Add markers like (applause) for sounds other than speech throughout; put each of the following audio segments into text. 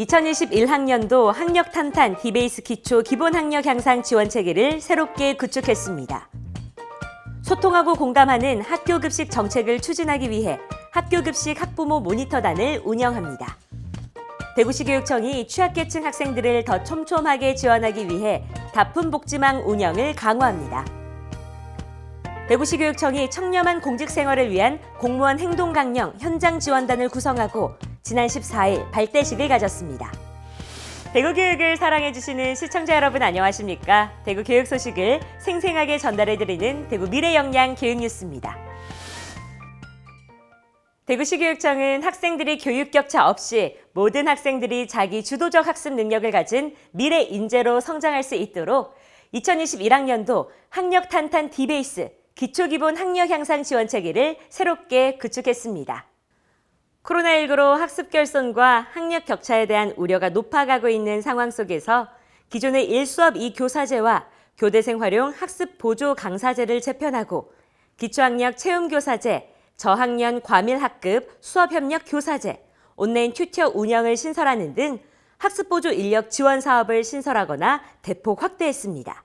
2021학년도 학력 탄탄 디베이스 기초 기본 학력 향상 지원 체계를 새롭게 구축했습니다. 소통하고 공감하는 학교 급식 정책을 추진하기 위해 학교 급식 학부모 모니터단을 운영합니다. 대구시 교육청이 취약계층 학생들을 더 촘촘하게 지원하기 위해 다품 복지망 운영을 강화합니다. 대구시 교육청이 청렴한 공직 생활을 위한 공무원 행동 강령 현장 지원단을 구성하고 지난 14일 발대식을 가졌습니다. 대구 교육을 사랑해 주시는 시청자 여러분 안녕하십니까? 대구 교육 소식을 생생하게 전달해 드리는 대구 미래 역량 교육 뉴스입니다. 대구시 교육청은 학생들이 교육 격차 없이 모든 학생들이 자기 주도적 학습 능력을 가진 미래 인재로 성장할 수 있도록 2021학년도 학력 탄탄 디베이스 기초기본 학력 향상 지원 체계를 새롭게 구축했습니다. 코로나19로 학습 결손과 학력 격차에 대한 우려가 높아가고 있는 상황 속에서 기존의 1수업 2교사제와 교대생 활용 학습 보조 강사제를 재편하고 기초학력 체험 교사제, 저학년 과밀학급 수업협력 교사제, 온라인 튜터 운영을 신설하는 등 학습 보조 인력 지원 사업을 신설하거나 대폭 확대했습니다.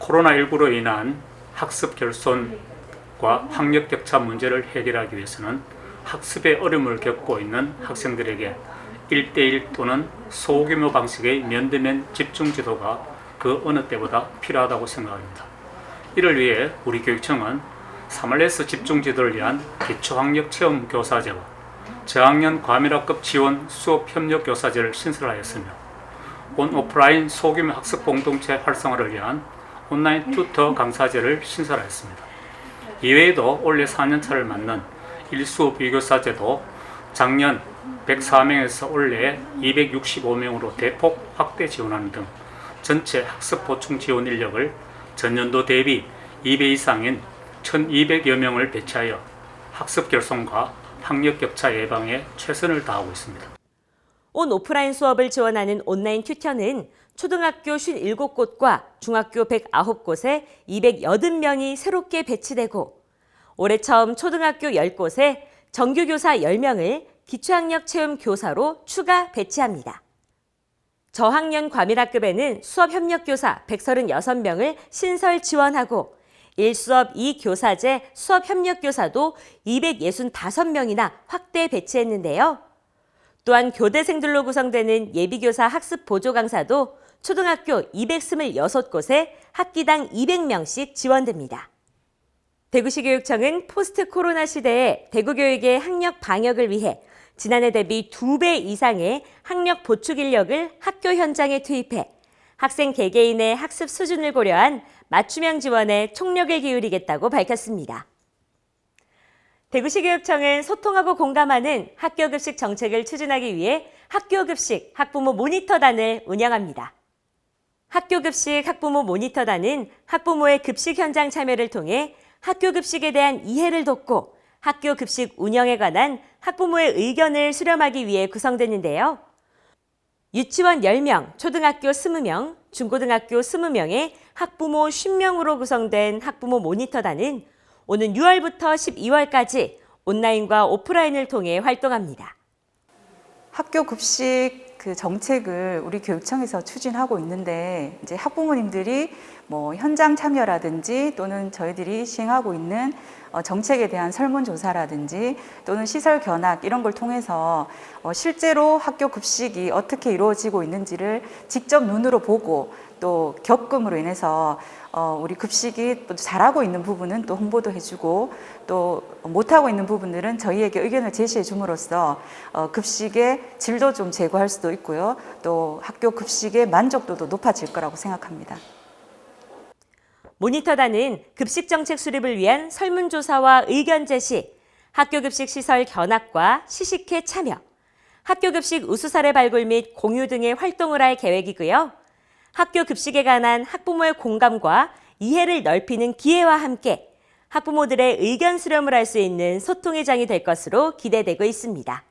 코로나19로 인한 학습 결손과 학력 격차 문제를 해결하기 위해서는 학습에 어려움을 겪고 있는 학생들에게 1대1 또는 소규모 방식의 면대면 집중 지도가 그 어느 때보다 필요하다고 생각합니다. 이를 위해 우리 교육청은 3RS 집중 지도를 위한 기초학력 체험 교사제와 저학년 과밀학급 지원 수업 협력 교사제를 신설하였으며 온 오프라인 소규모 학습 공동체 활성화를 위한 온라인 튜터 강사제를 신설하였습니다. 이외에도 올해 4년차를 맞는 일수업 비교사 제도 작년 104명에서 올해 265명으로 대폭 확대 지원하는 등 전체 학습 보충 지원 인력을 전년도 대비 2배 이상인 1,200여 명을 배치하여 학습 결손과 학력 격차 예방에 최선을 다하고 있습니다. 온 오프라인 수업을 지원하는 온라인 튜터는 초등학교 57곳과 중학교 109곳에 280명이 새롭게 배치되고 올해 처음 초등학교 10곳에 정규교사 10명을 기초학력 체험 교사로 추가 배치합니다. 저학년 과밀학급에는 수업협력교사 136명을 신설 지원하고 1수업 2교사제 수업협력교사도 265명이나 확대 배치했는데요. 또한 교대생들로 구성되는 예비교사 학습 보조 강사도 초등학교 226곳에 학기당 200명씩 지원됩니다. 대구시 교육청은 포스트 코로나 시대에 대구 교육의 학력 방역을 위해 지난해 대비 2배 이상의 학력 보충 인력을 학교 현장에 투입해 학생 개개인의 학습 수준을 고려한 맞춤형 지원에 총력을 기울이겠다고 밝혔습니다. 대구시 교육청은 소통하고 공감하는 학교 급식 정책을 추진하기 위해 학교 급식 학부모 모니터단을 운영합니다. 학교 급식 학부모 모니터단은 학부모의 급식 현장 참여를 통해 학교 급식에 대한 이해를 돕고 학교 급식 운영에 관한 학부모의 의견을 수렴하기 위해 구성됐는데요. 유치원 10명, 초등학교 20명, 중고등학교 20명의 학부모 10명으로 구성된 학부모 모니터단은 오는 6월부터 12월까지 온라인과 오프라인을 통해 활동합니다. 학교 급식 그 정책을 우리 교육청에서 추진하고 있는데 이제 학부모님들이 뭐 현장 참여라든지 또는 저희들이 시행하고 있는 어, 정책에 대한 설문조사라든지 또는 시설 견학 이런 걸 통해서 어, 실제로 학교 급식이 어떻게 이루어지고 있는지를 직접 눈으로 보고 또 겪음으로 인해서 어, 우리 급식이 또 잘하고 있는 부분은 또 홍보도 해주고 또 못하고 있는 부분들은 저희에게 의견을 제시해 줌으로써 어, 급식의 질도 좀 제고할 수도 있고요. 또 학교 급식의 만족도도 높아질 거라고 생각합니다. 모니터단은 급식 정책 수립을 위한 설문조사와 의견 제시, 학교 급식 시설 견학과 시식회 참여, 학교 급식 우수 사례 발굴 및 공유 등의 활동을 할 계획이고요. 학교 급식에 관한 학부모의 공감과 이해를 넓히는 기회와 함께 학부모들의 의견 수렴을 할 수 있는 소통의 장이 될 것으로 기대되고 있습니다.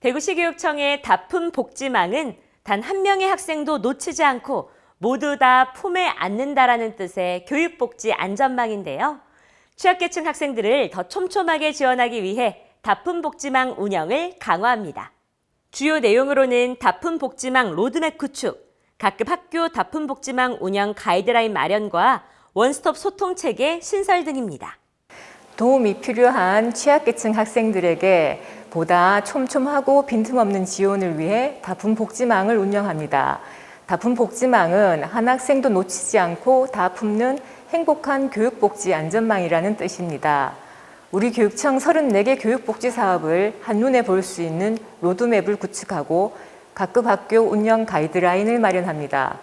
대구시 교육청의 다품 복지망은 단 한 명의 학생도 놓치지 않고 모두 다 품에 안는다라는 뜻의 교육복지 안전망인데요. 취약계층 학생들을 더 촘촘하게 지원하기 위해 다품 복지망 운영을 강화합니다. 주요 내용으로는 다품 복지망 로드맵 구축, 각급 학교 다품복지망 운영 가이드라인 마련과 원스톱 소통 체계 신설 등입니다. 도움이 필요한 취약계층 학생들에게 보다 촘촘하고 빈틈없는 지원을 위해 다품복지망을 운영합니다. 다품복지망은 한 학생도 놓치지 않고 다 품는 행복한 교육복지 안전망이라는 뜻입니다. 우리 교육청 34개 교육복지 사업을 한눈에 볼 수 있는 로드맵을 구축하고 각급 학교 운영 가이드라인을 마련합니다.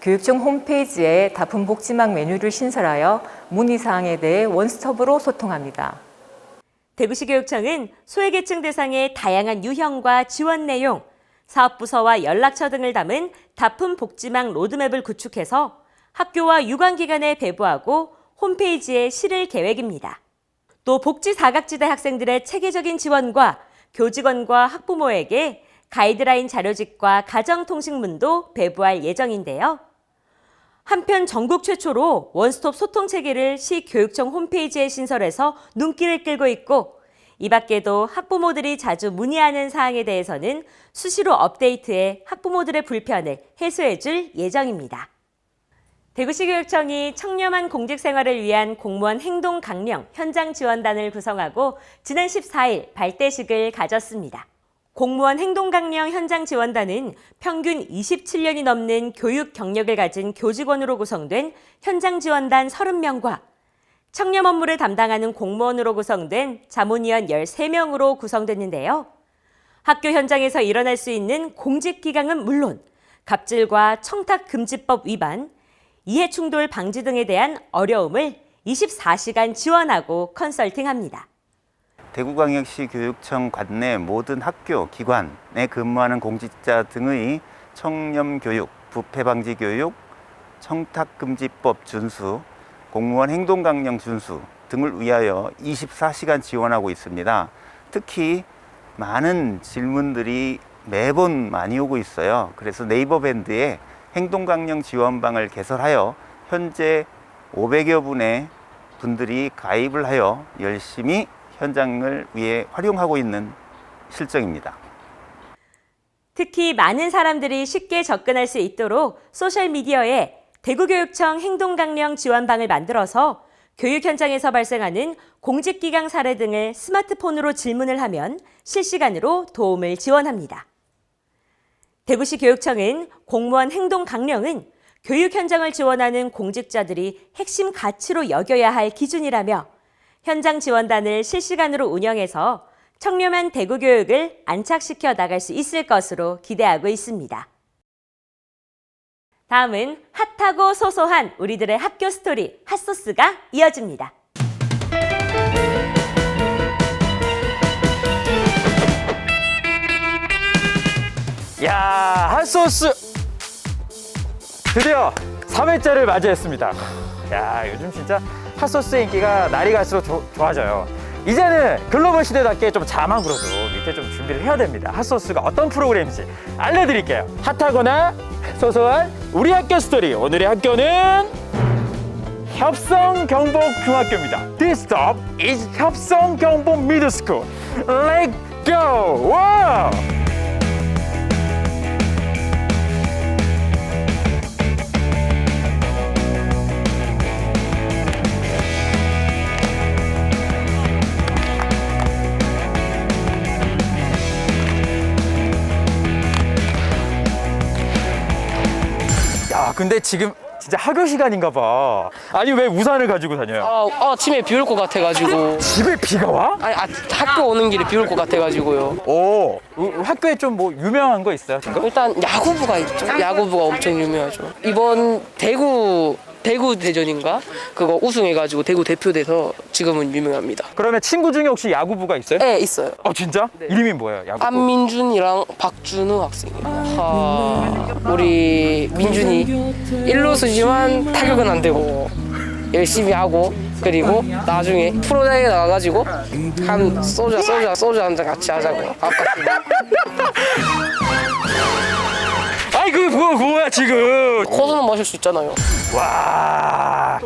교육청 홈페이지에 다품 복지망 메뉴를 신설하여 문의사항에 대해 원스톱으로 소통합니다. 대구시 교육청은 소외계층 대상의 다양한 유형과 지원 내용, 사업부서와 연락처 등을 담은 다품 복지망 로드맵을 구축해서 학교와 유관기관에 배부하고 홈페이지에 실을 계획입니다. 또 복지 사각지대 학생들의 체계적인 지원과 교직원과 학부모에게 가이드라인 자료집과 가정통신문도 배부할 예정인데요. 한편 전국 최초로 원스톱 소통 체계를 시 교육청 홈페이지에 신설해서 눈길을 끌고 있고 이 밖에도 학부모들이 자주 문의하는 사항에 대해서는 수시로 업데이트해 학부모들의 불편을 해소해 줄 예정입니다. 대구시 교육청이 청렴한 공직 생활을 위한 공무원 행동 강령 현장 지원단을 구성하고 지난 14일 발대식을 가졌습니다. 공무원 행동 강령 현장 지원단은 평균 27년이 넘는 교육 경력을 가진 교직원으로 구성된 현장 지원단 30명과 청렴 업무를 담당하는 공무원으로 구성된 자문위원 13명으로 구성됐는데요. 학교 현장에서 일어날 수 있는 공직 기강은 물론 갑질과 청탁 금지법 위반, 이해 충돌 방지 등에 대한 어려움을 24시간 지원하고 컨설팅합니다. 대구광역시 교육청 관내 모든 학교, 기관에 근무하는 공직자 등의 청렴 교육, 부패 방지 교육, 청탁 금지법 준수, 공무원 행동 강령 준수 등을 위하여 24시간 지원하고 있습니다. 특히 많은 질문들이 매번 많이 오고 있어요. 그래서 네이버 밴드에 행동 강령 지원방을 개설하여 현재 500여 분의 분들이 가입을 하여 열심히 현장을 위해 활용하고 있는 실정입니다. 특히 많은 사람들이 쉽게 접근할 수 있도록 소셜미디어에 대구교육청 행동강령 지원방을 만들어서 교육 현장에서 발생하는 공직기강 사례 등을 스마트폰으로 질문을 하면 실시간으로 도움을 지원합니다. 대구시 교육청은 공무원 행동 강령은 교육 현장을 지원하는 공직자들이 핵심 가치로 여겨야 할 기준이라며 현장 지원단을 실시간으로 운영해서 청렴한 대구 교육을 안착시켜 나갈 수 있을 것으로 기대하고 있습니다. 다음은 핫하고 소소한 우리들의 학교 스토리 핫소스가 이어집니다. 야, 핫소스! 드디어 3회째를 맞이했습니다. 야, 요즘 진짜 핫소스의 인기가 날이 갈수록 조- 좋아져요. 이제는 글로벌 시대답게 좀 자막 으로도 밑에 좀 준비를 해야 됩니다. 핫소스가 어떤 프로그램인지 알려드릴게요. 핫하거나 소소한 우리 학교 스토리. 오늘의 학교는 협성 경복 중학교입니다. This stop is 협성 경복 middle school. Let's go! 와 야, 근데 지금 진짜 학교 시간인가 봐. 아니 왜 우산을 가지고 다녀요? 아, 아침에 비 올 것 같아가지고 집에 비가 와? 아니 아, 학교 오는 길에 비 올 것 같아가지고요 오, 우- 학교에 좀 뭐 유명한 거 있어요? 지금? 일단 야구부가 있죠 야구부가 엄청 유명하죠 이번 대구 대구 대전인가 그거 우승해가지고 대구 대표돼서 지금은 유명합니다 그러면 친구 중에 혹시 야구부가 있어요? 네 있어요 어 진짜? 이름이 뭐예요? 야구부? 안민준이랑 박준우 학생입니다 하, 우리 민준이 일루수지만 타격은 안 되고 열심히 하고 그리고 나중에 프로대회 나가가지고 한 소주 소주 소주 한 잔 같이 하자고 아까 (laughs) 그거 그거야 거야 지금? 코스는 마실 수 있잖아요. 와.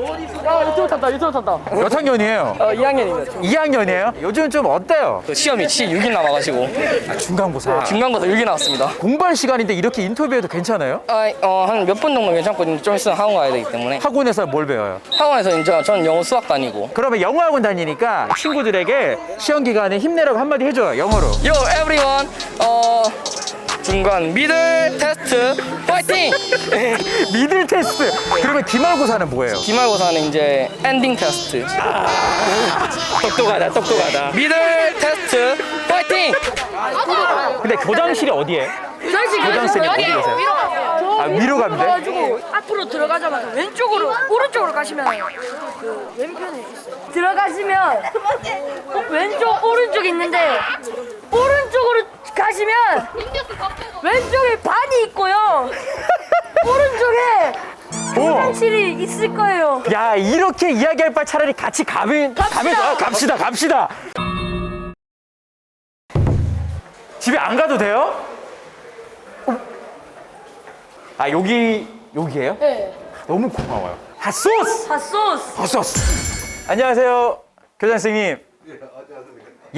아 유튜브 탔다 유튜브 탔다. 몇 학년이에요? 어 2학년입니다. 2학년이에요? 요즘 좀 어때요? 그 시험이 6일 남아가지고 아, 중간고사. 중간고사 6일 나왔습니다. 공부할 시간인데 이렇게 인터뷰해도 괜찮아요? 아어한 몇 분 정도 괜찮거든요. 좀 있으면 학원 가야 되기 때문에 학원에서 뭘 배워요? 학원에서 이제 저는 영어 수학 다니고. 그러면 영어 학원 다니니까 친구들에게 시험 기간에 힘내라고 한마디 해줘요 영어로. Yo everyone 어 중간 미들 테스트 파이팅. (laughs) 미들 테스트. 그러면 기말고사는 뭐예요? 기말고사는 이제 엔딩 테스트. 똑똑하다, 똑똑하다. 미들 테스트 파이팅. 근데 교장실이 어디에? 교장실이 어디 계세요? 아 위로 가면 돼? 가지고 앞으로 들어가자마자 왼쪽으로 오른쪽으로 가시면 그 왼편에 있어요. 들어가시면 왼쪽 오른쪽 있는데 오른쪽으로 가시면 왼쪽에 반이 있고요. (laughs) 오른쪽에 오. 화장실이 있을 거예요. 야 이렇게 이야기할 바에 차라리 같이 가면 가면 아, 갑시다 갑시다. 집에 안 가도 돼요? 아 여기 여기예요? 네. 너무 고마워요. 핫소스. 핫소스. 핫소스. 안녕하세요 교장 선생님.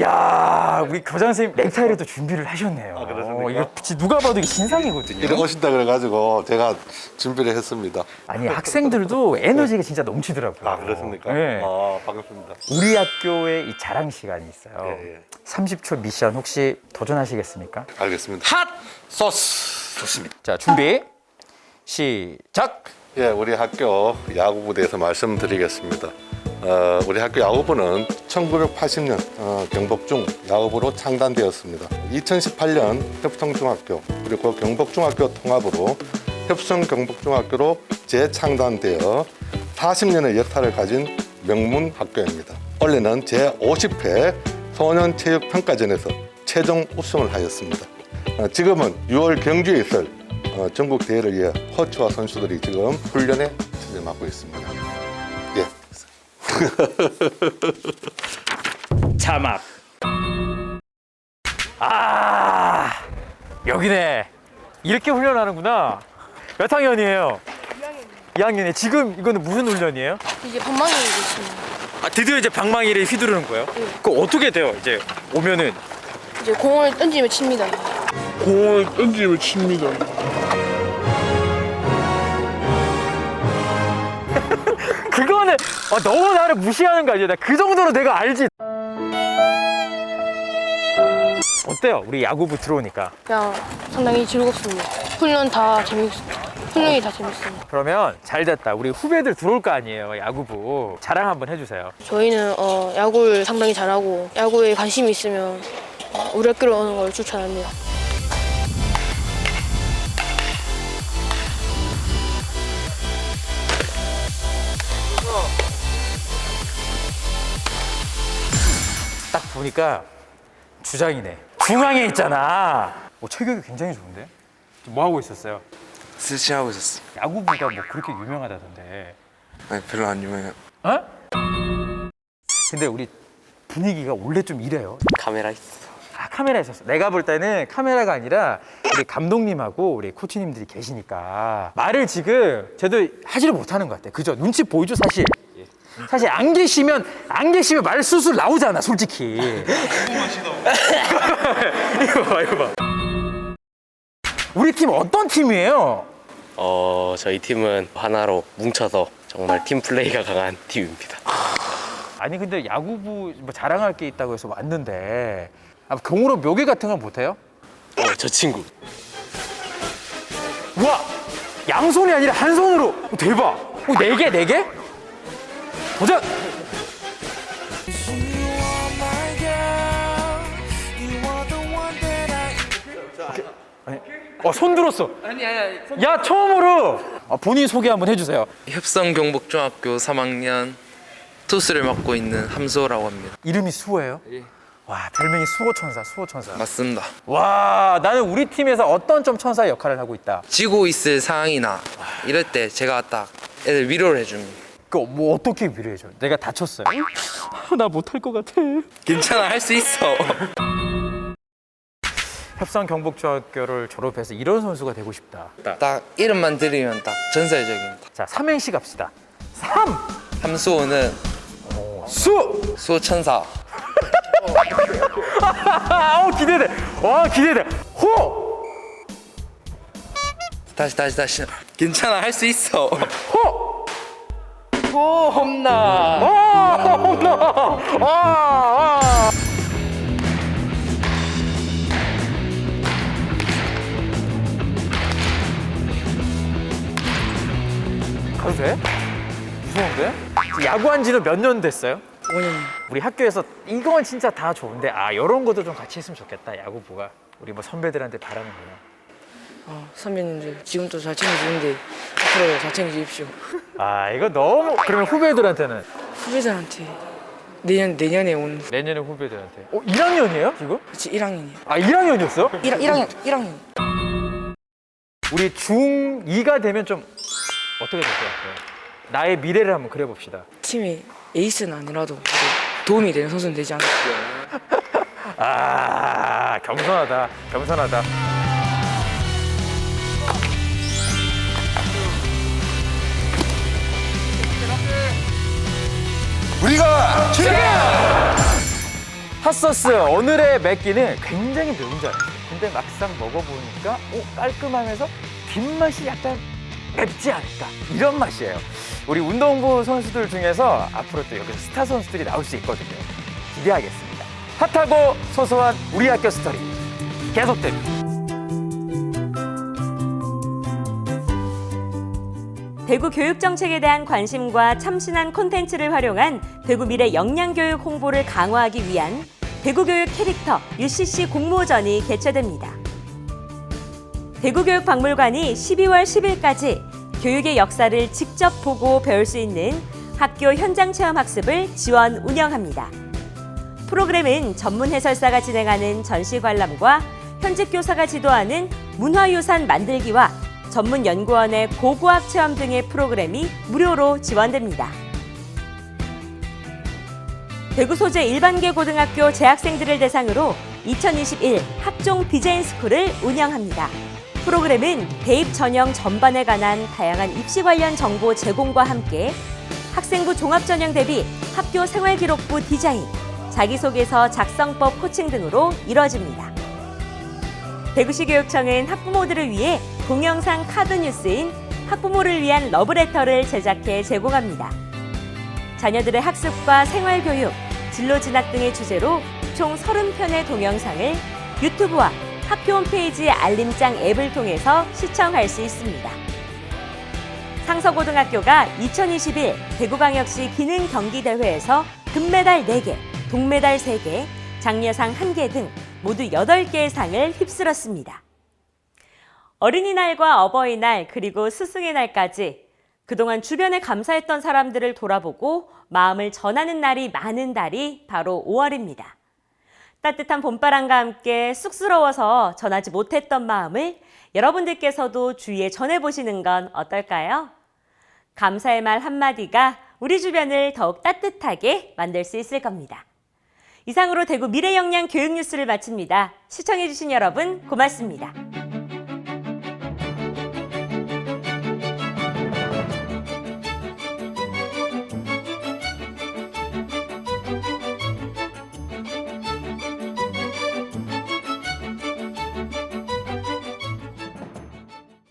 야 우리 교장 선생님 넥타이를 또 준비를 하셨네요. 아, 그렇습니까? 이거 진짜 누가 봐도 이게 신상이거든요. 이렇게 오신다 그래가지고 제가 준비를 했습니다. 아니 학생들도 (laughs) 에너지가 진짜 넘치더라고요. 아 그렇습니까? 네. 아 반갑습니다. 우리 학교에 이 자랑 시간이 있어요. 예, 예. 30초 미션 혹시 도전하시겠습니까? 알겠습니다. 핫 소스 좋습니다. 자, 준비. 시작. 예, 우리 학교 야구부에 대해서 말씀드리겠습니다. 어, 우리 학교 야구부는 1980년 어, 경복중 야구부로 창단되었습니다. 2018년 협성중학교 그리고 경복중학교 통합으로 협성 경복중학교로 재창단되어 40년의 역사를 가진 명문 학교입니다. 원래는 제50회 소년체육평가전에서 최종 우승을 하였습니다. 어, 지금은 6월 경주에 있을 어, 전국 대회를 위해 코치와 선수들이 지금 훈련에 진행하고 있습니다. 예. (laughs) 자막. 아, 여기네. 이렇게 훈련하는구나. 몇 학년이에요? 2학년이요. 2학년이 지금 이거는 무슨 훈련이에요? 이제 반망이 있습니다. 아, 드디어 이제 방망이를 휘두르는 거예요? 그거 어떻게 돼요? 이제 오면은 이제 공을 던지면 칩니다. 그거는 아, 너무 나를 무시하는 거 아니야? 나 그 정도로 내가 알지. 어때요? 우리 야구부 들어오니까. 그냥 상당히 즐겁습니다. 훈련 다 재밌습니다. 훈련이 다 재밌습니다. 그러면 잘 됐다. 우리 후배들 들어올 거 아니에요, 야구부. 자랑 한번 해주세요. 저희는 어, 야구를 상당히 잘하고 야구에 관심이 있으면 어, 우리 학교로 오는 걸 추천합니다. 보니까 주장이네. 중앙에 있잖아. 뭐 체격이 굉장히 좋은데? 뭐 하고 있었어요? 스치하고 있었어. 야구부가 뭐 그렇게 유명하다던데. 아니 별로 안 유명해요. 어? 근데 우리 분위기가 원래 좀 이래요. 카메라 있어. 아 카메라 있었어. 내가 볼 때는 카메라가 아니라 우리 감독님하고 우리 코치님들이 계시니까 말을 지금 제대로 하지를 못하는 것 같아. 그죠? 눈치 보이죠 사실. 사실 안 계시면 안 계시면 말 술술 나오잖아 솔직히. 이거 봐 이거 봐. 우리 팀 어떤 팀이에요? 어, 저희 팀은 하나로 뭉쳐서 정말 팀 플레이가 강한 팀입니다. 아니 근데 야구부 뭐 자랑할 게 있다고 해서 왔는데 아, 경으로 묘기 같은 건 못해요? 어, 저 친구. 우와! 양손이 아니라 한 손으로! 어, 대박! 어, 네 개, 네 개? 도전! 오케이. 아니, 어, 손 들었어. 아니, 아니, 아니. 야, 처음으로! 아, 본인 소개 한번 해주세요. 협성 경북중학교 3학년 투수를 맡고 있는 함소라고 합니다. 이름이 수호예요? 와, 별명이 수호천사, 수호천사. 맞습니다. 와, 나는 우리 팀에서 어떤 좀 천사의 역할을 하고 있다. 지고 있을 상황이나 이럴 때 제가 딱 애들 위로를 해줍니다. 그, 뭐, 어떻게 위로해줘? 내가 다쳤어요? 나 못할 것 같아. 괜찮아 할 수 있어. 협성 경북중학교를 졸업해서 이런 선수가 되고 싶다. 딱 이름만 들으면 딱 전설적인 자, 삼행시 갑시다. 삼, 함수호는 수. 수천사 어, (laughs) 기대돼. 와, 기대돼. 호, 다시 다시 다시 괜찮아 할 수 있어 호. 호 홈런 아, 홈런. 아, 아. 가도 돼? 무서운데? 야구한 지는 몇 년 됐어요? 5년 우리 학교에서 이건 진짜 다 좋은데 아 이런 것도 좀 같이 했으면 좋겠다 야구부가 우리 뭐 선배들한테 바라는 거야 어, 선배님들 지금도 잘 챙겨주는데 앞으로 잘 챙겨주십시오. 아 이거 너무 그러면 후배들한테는? 후배들한테. 내년, 내년에 온 내년에 후배들한테. 어 1학년이에요 지금? 그치 1학년이요. 아 1학년이었어? 1, 1학년 1학년. 우리 중2가 되면 좀 어떻게 될 것 같아요? 나의 미래를 한번 그려봅시다. 팀의 에이스는 아니라도 그래도 도움이 되는 선수는 되지 않을까? (laughs) 아 겸손하다 겸손하다 우리가 핫소스 오늘의 맵기는 굉장히 매운 줄 알았어요 근데 막상 먹어보니까 오, 깔끔하면서 뒷맛이 약간 맵지 않을까. 이런 맛이에요. 우리 운동부 선수들 중에서 앞으로 또 여기서 스타 선수들이 나올 수 있거든요. 기대하겠습니다. 핫하고 소소한 우리 학교 스토리. 계속됩니다 대구 교육 정책에 대한 관심과 참신한 콘텐츠를 활용한 대구 미래 역량 교육 홍보를 강화하기 위한 대구 교육 캐릭터 UCC 공모전이 개최됩니다. 대구교육박물관이 12월 10일까지 교육의 역사를 직접 보고 배울 수 있는 학교 현장 체험 학습을 지원 운영합니다. 프로그램은 전문 해설사가 진행하는 전시 관람과 현직 교사가 지도하는 문화유산 만들기와 전문 연구원의 고고학 체험 등의 프로그램이 무료로 지원됩니다. 대구 소재 일반계 고등학교 재학생들을 대상으로 2021 학종 디자인 스쿨을 운영합니다. 프로그램은 대입 전형 전반에 관한 다양한 입시 관련 정보 제공과 함께 학생부 종합 전형 대비 학교 생활 기록부 디자인, 자기소개서 작성법 코칭 등으로 이뤄집니다. 대구시 교육청은 학부모들을 위해 동영상 카드 뉴스인 학부모를 위한 러브레터를 제작해 제공합니다. 자녀들의 학습과 생활교육, 진로 진학 등의 주제로 총 30편의 동영상을 유튜브와 학교 홈페이지 알림장 앱을 통해서 시청할 수 있습니다. 상서고등학교가 2021 대구광역시 기능 경기대회에서 금메달 4개, 동메달 3개, 장려상 1개 등 모두 8개의 상을 휩쓸었습니다. 어린이날과 어버이날 그리고 스승의 날까지 그동안 주변에 감사했던 사람들을 돌아보고 마음을 전하는 날이 많은 달이 바로 5월입니다. 따뜻한 봄바람과 함께 쑥스러워서 전하지 못했던 마음을 여러분들께서도 주위에 전해보시는 건 어떨까요? 감사의 말 한마디가 우리 주변을 더욱 따뜻하게 만들 수 있을 겁니다. 이상으로 대구 미래역량 교육뉴스를 마칩니다. 시청해주신 여러분 고맙습니다.